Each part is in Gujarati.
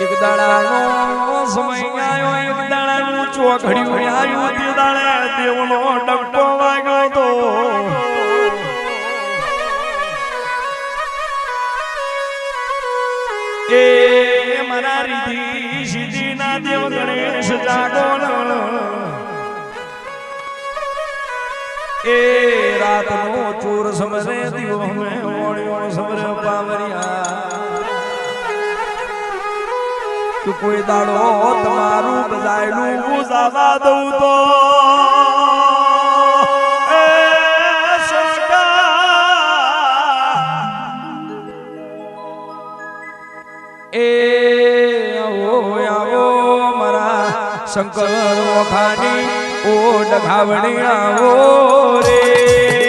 એક દાડાનો સમય આવ્યો એક દાડાનું ચોઘડિયું આવ્યું તે દાડે દેવનો ડંકો વાગ્યો સીધી ના દેવ ગણેશ જાગો એ રાત નો ચોર સમરે દીવો, અમે ઓણ્યો સમરે પાવરિયા. કોઈ દાડો તમારું બજાયલું જાવા દઉં તો શંકર મોખાની ઓ ડઘાવણી આવો રે.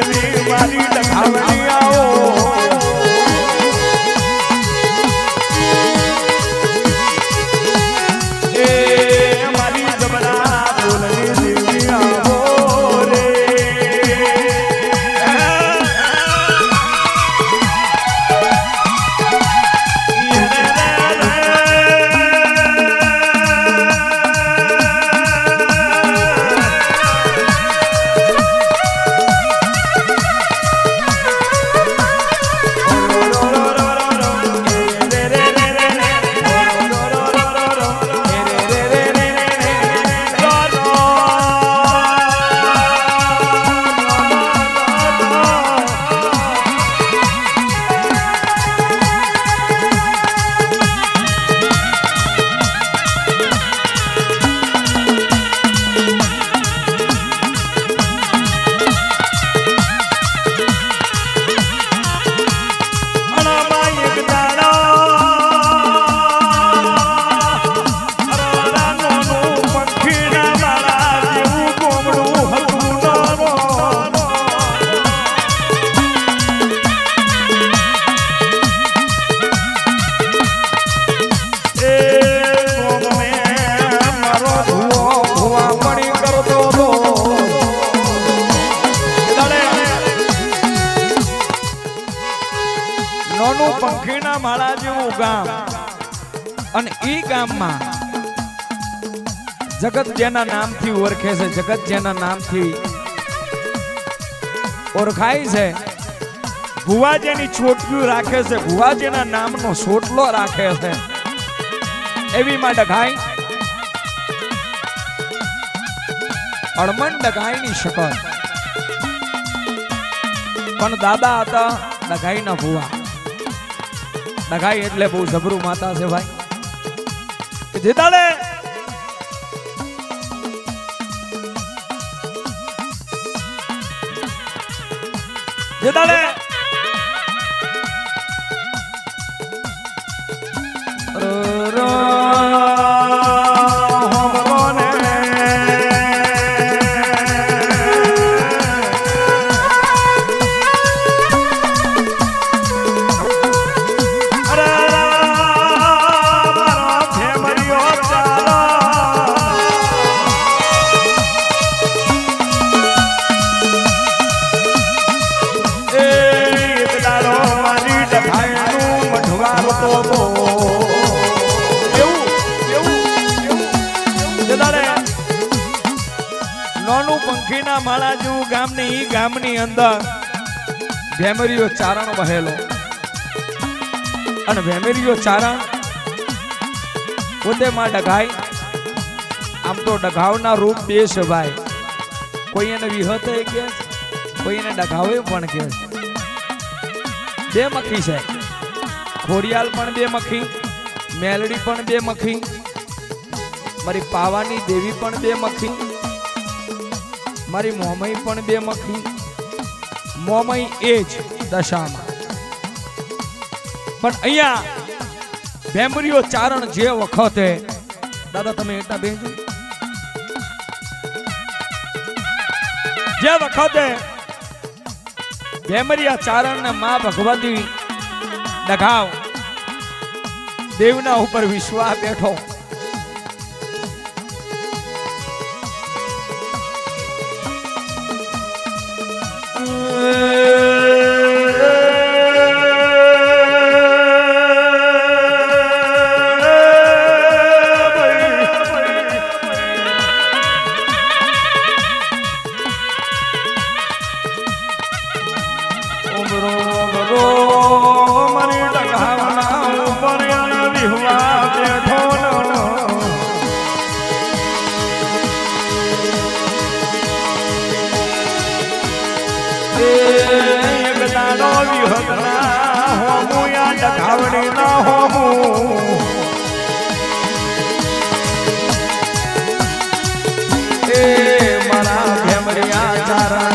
મારી ડખાવણી આવો નાનું માળા જેવું ગામ. અને ઈ ગામમાં જગત જેના નામથી ઓળખે છે જગત જેના નામથી ઓળખાય છે. ભુવા જેની રાખે છે, ભુવાજેના નામનો સોટલો રાખે છે. એવી માં ડઘાઈ. અળમણ ડઘાઈની શકલ. પણ દાદા હતા ડઘાઈના ભુવા. ડઘાઈ એટલે બહુ જબરું માતા છે ભાઈ. જીતાડે! જે પંખીના માળા જેવું ગામની ગામની અંદર ભેમરીઓ ચારણ વહેલો. અને ભેમરીઓ ચારણ પોતે માં ડઘાય. આમ તો ડઘાવના રૂપ બે છે ભાઈ. કોઈ એને વિહત કે કોઈ એને ડઘાવે પણ કે. બે મખી છે. ખોડિયાલ પણ બે મખી, મેલડી પણ બે મખી, મારી પાવાની દેવી પણ બે મખી. મારી મોમઈ પણ બે મખી મોમઈ એ જ દશામાં. પણ અહીંયા ભેમરીઓ ચારણ જે વખતે દાદા, તમે એટલા બેસજો જે વખતે ભેમરિયા ચારણ ને મા ભગવતી ડઘાવ દેવના ઉપર વિશ્વાસ બેઠો. બેઠો નો. હોમું એ મારા ભેમરિયા ચારણે જીવ ધાલી રે